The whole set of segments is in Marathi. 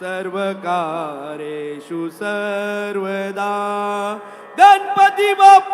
सर्वकारेषु सर्वदा. गणपती बाप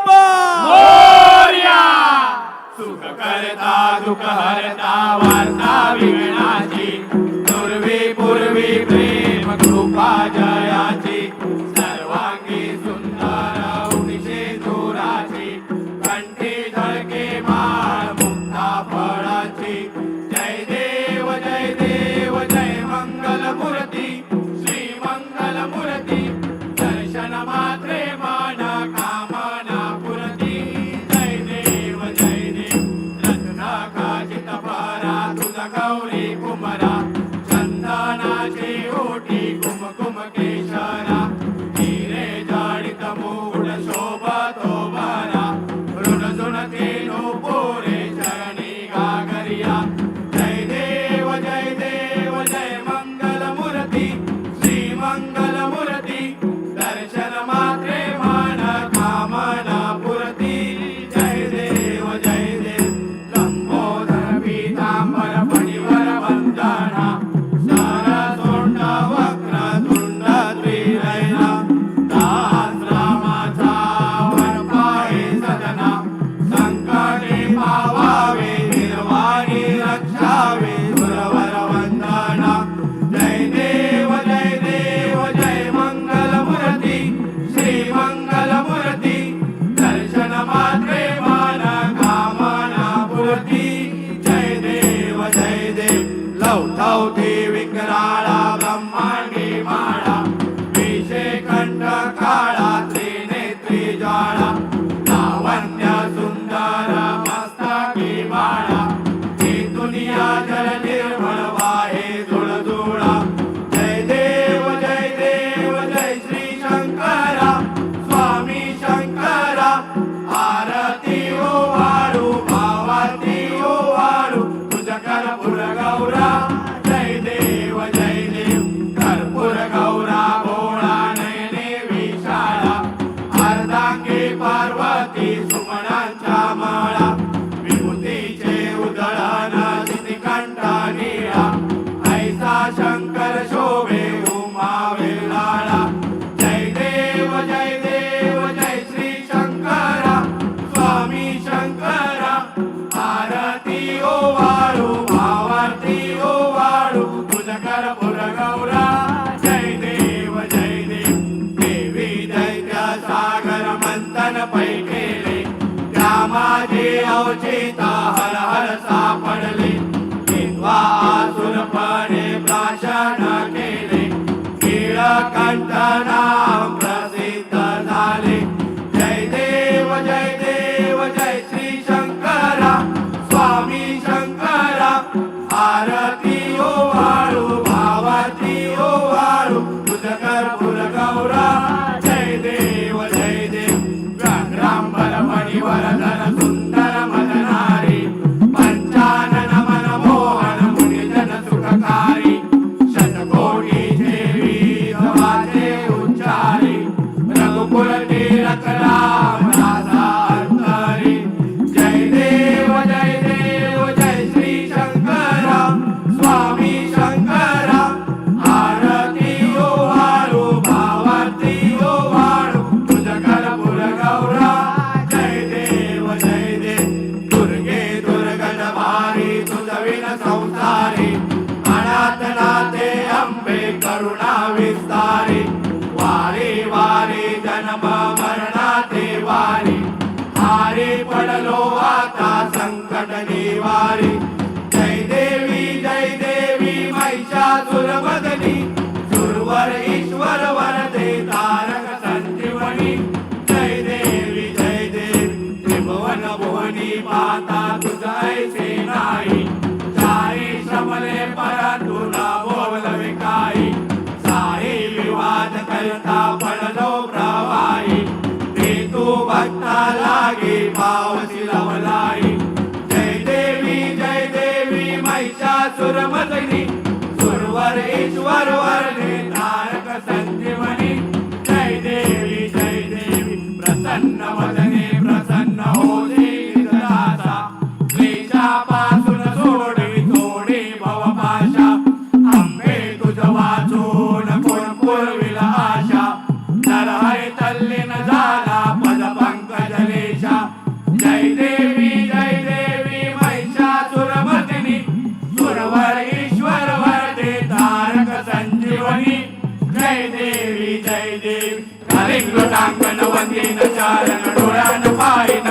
मंदाकी पार्वती. अवचेता हर हर सापडले. किंवा आसुरपणे प्राशन केले. टिळकंठ नाम प्रसिद्ध झाले. जय देव जय देव जय श्री शंकरा. स्वामी शंकर Amen. भजने प्रसन्न होते दादा क्लेशापासून सोडे तोडे भवपाशा तल्लीन झाला पद पंकजलेशा। जय देव ವಂದಿನ ಚಾರಣ ಡೋಳಾನ ಪಾಯ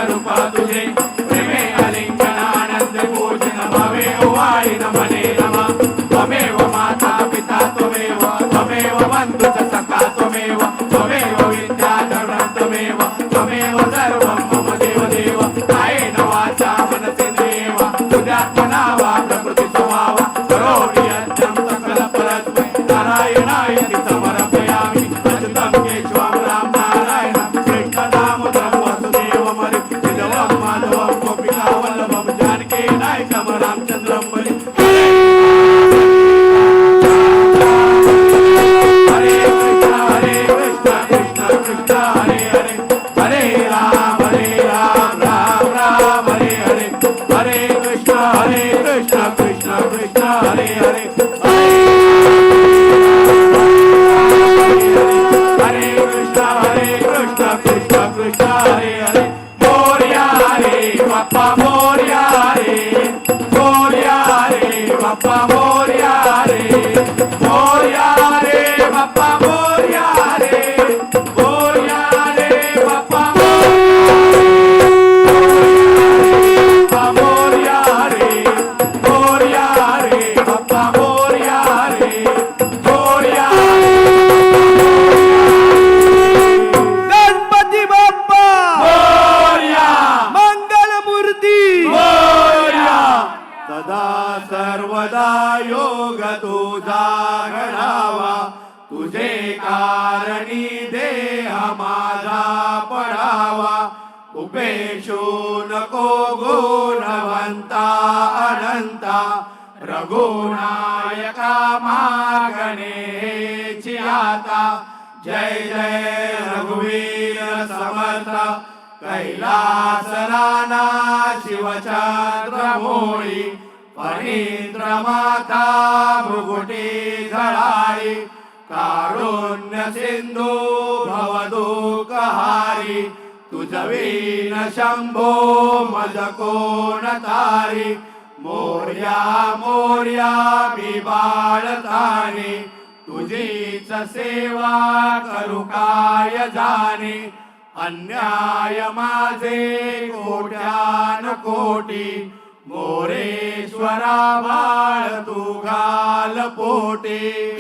उपेक्षो नको गुणवन्ता अनंता रघुनायका मागणे आता। जय जय रघुवीर समर्थ। कैलासराना शिवचन्द्रमोळि। माता भुगुटी धराणि कारुण्यसिन्धु भवदुकहारि। तुझवीन शंभो मज कोण तारी? मोर्या मोर्या बिबाळताने तुझीच सेवा करू काय जाणे? अन्याय माझे कोट्यान कोटी. मोरेश्वरा बाळ तू घाल पोटी.